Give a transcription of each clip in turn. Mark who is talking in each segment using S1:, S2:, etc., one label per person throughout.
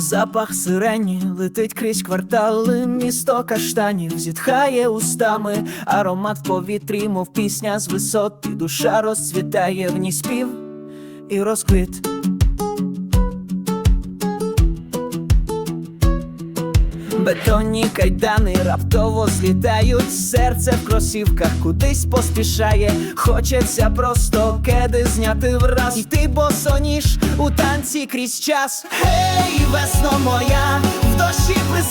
S1: Запах сирені летить крізь квартали, місто каштанів зітхає устами, аромат в повітрі, мов пісня з висоти, душа розцвітає в ній спів і розквіт. Бетонні кайдани раптово злітають, серце в кросівках кудись поспішає. Хочеться просто кеди зняти враз. ти босоніж у танці крізь час. Гей, весно моя, в дощі при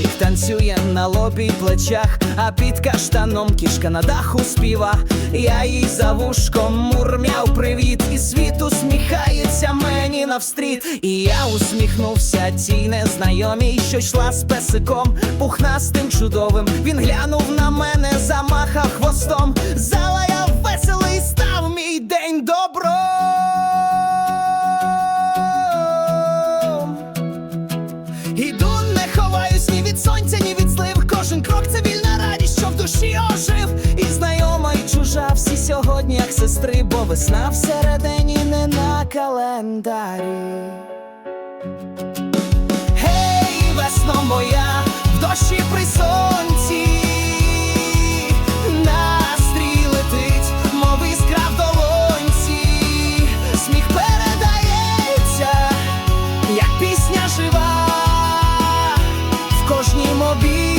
S1: Дощик танцює на лобі й плечах, а під каштаном кішка на даху співа. Я їй за вушком мурмяв привіт, і світ усміхається мені навстріт. І я усміхнувся цій незнайомій, що йшла з песиком, пухнастим чудовим. Він глянув на мене, замахав хвостом, залаяв весело і став мій день добром. Іду, душі ожив, і знайома, і чужа всі сьогодні, як сестри, бо весна всередині не на календарі. Гей, весно моя, в дощі при сонці. Як пісня жива в кожній мобілі